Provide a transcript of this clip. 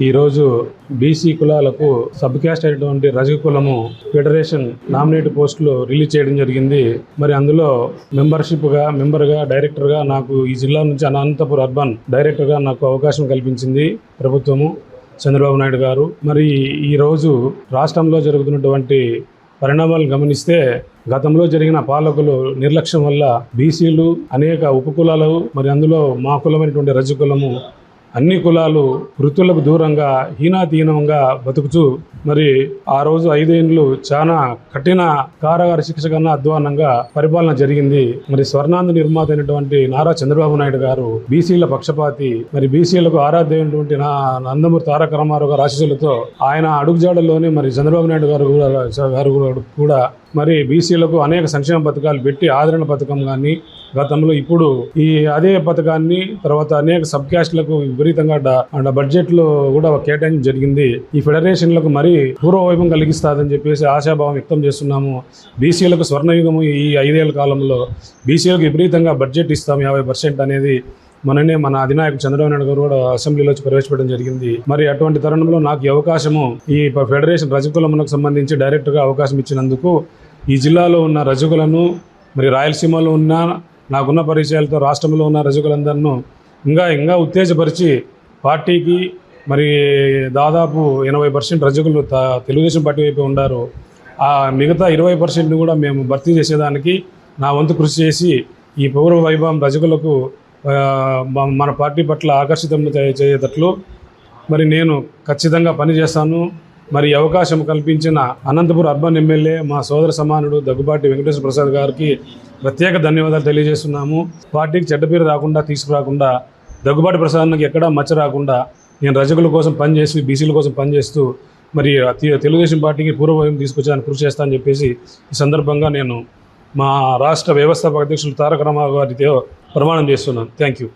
ఈరోజు బీసీ కులాలకు sub caste అయినటువంటి రజక కులము ఫెడరేషన్ నామినేట్ పోస్టులు రిలీజ్ చేయడం జరిగింది. మరి అందులో మెంబర్షిప్గా మెంబర్గా డైరెక్టర్గా నాకు ఈ జిల్లా నుంచి అనంతపురం అర్బన్ డైరెక్టర్గా నాకు అవకాశం కల్పించింది ప్రభుత్వము చంద్రబాబు నాయుడు గారు. మరి ఈరోజు రాష్ట్రంలో జరుగుతున్నటువంటి పరిణామాలు గమనిస్తే గతంలో జరిగిన పాలకులు నిర్లక్ష్యం వల్ల బీసీలు అనేక ఉపకులాలు మరి అందులో మా కులమైనటువంటి రజ కులము అన్ని కులాలు వృత్తులకు దూరంగా హీనాతీనంగా బతుకుతూ మరి ఆ రోజు ఐదేండ్లు చాలా కఠిన కారాగార శిక్ష కన్నా అధ్వానంగా పరిపాలన జరిగింది. మరి స్వర్ణాంధ నిర్మాత అయినటువంటి నారా చంద్రబాబు నాయుడు గారు బీసీల పక్షపాతి మరి బీసీలకు ఆరాధ్యమైనటువంటి నా నందమూరి తారక రామారావు గారు ఆశీస్సులతో ఆయన అడుగుజాడల్లోనే మరి చంద్రబాబు నాయుడు గారు కూడా గారు కూడా మరి బీసీలకు అనేక సంక్షేమ పథకాలు పెట్టి ఆదరణ పథకం కానీ గతంలో ఇప్పుడు ఈ అదే పథకాన్ని తర్వాత అనేక సబ్ క్యాస్ట్లకు విపరీతంగా బడ్జెట్లో బడ్జెట్లో కూడా కేటాయింపు జరిగింది. ఈ ఫెడరేషన్లకు మరీ పూర్వవైభవం కలిగిస్తాదని చెప్పేసి ఆశాభావం వ్యక్తం చేస్తున్నాము. బీసీలకు స్వర్ణయుగము ఈ ఐదేళ్ళ కాలంలో. బీసీలకు విపరీతంగా బడ్జెట్ ఇస్తాం యాభై పర్సెంట్ అనేది మననే మన అధినాయకుడు చంద్రబాబు నాయుడు గారు కూడా అసెంబ్లీలో వచ్చి ప్రవేశపెట్టడం జరిగింది. మరి అటువంటి తరుణంలో నాకు అవకాశము ఈ ప- ఫెడరేషన్ రజకులమునకు సంబంధించి డైరెక్ట్గా అవకాశం ఇచ్చినందుకు ఈ జిల్లాలో ఉన్న రజకులను మరి రాయలసీమలో ఉన్న నాకున్న పరిచయాలతో రాష్ట్రంలో ఉన్న రజకులందరినూ ఇంకా ఇంకా ఉత్తేజపరిచి పార్టీకి మరి దాదాపు ఎనభై పర్సెంట్ రజకులు త- తెలుగుదేశం పార్టీ వైపు ఉండారు. ఆ మిగతా ఇరవై పర్సెంట్ని కూడా మేము భర్తీ చేసేదానికి నా వంతు కృషి చేసి ఈ పౌర వైభవం రజకులకు మన పార్టీ పట్ల ఆకర్షితం చేసేటట్లు మరి నేను ఖచ్చితంగా పనిచేస్తాను. మరి అవకాశం కల్పించిన అనంతపురం అర్బన్ ఎమ్మెల్యే మా సోదర సమానుడు దగ్గుబాటి వెంకటేశ్వర ప్రసాద్ గారికి ప్రత్యేక ధన్యవాదాలు తెలియజేస్తున్నాము. పార్టీకి చెడ్డ పేరు రాకుండా తీసుకురాకుండా దగ్గుబాటి ప్రసాద్కి ఎక్కడా మచ్చ రాకుండా నేను రజకుల కోసం పనిచేసి బీసీల కోసం పనిచేస్తూ మరి తెలుగుదేశం పార్టీకి పూర్వభయం తీసుకొచ్చాను కృషి చేస్తానని చెప్పేసి ఈ సందర్భంగా నేను మా రాష్ట్ర వ్యవస్థాపక అధ్యక్షులు తారక రామారావు గారితో ప్రమాణం చేస్తున్నాను. Thank you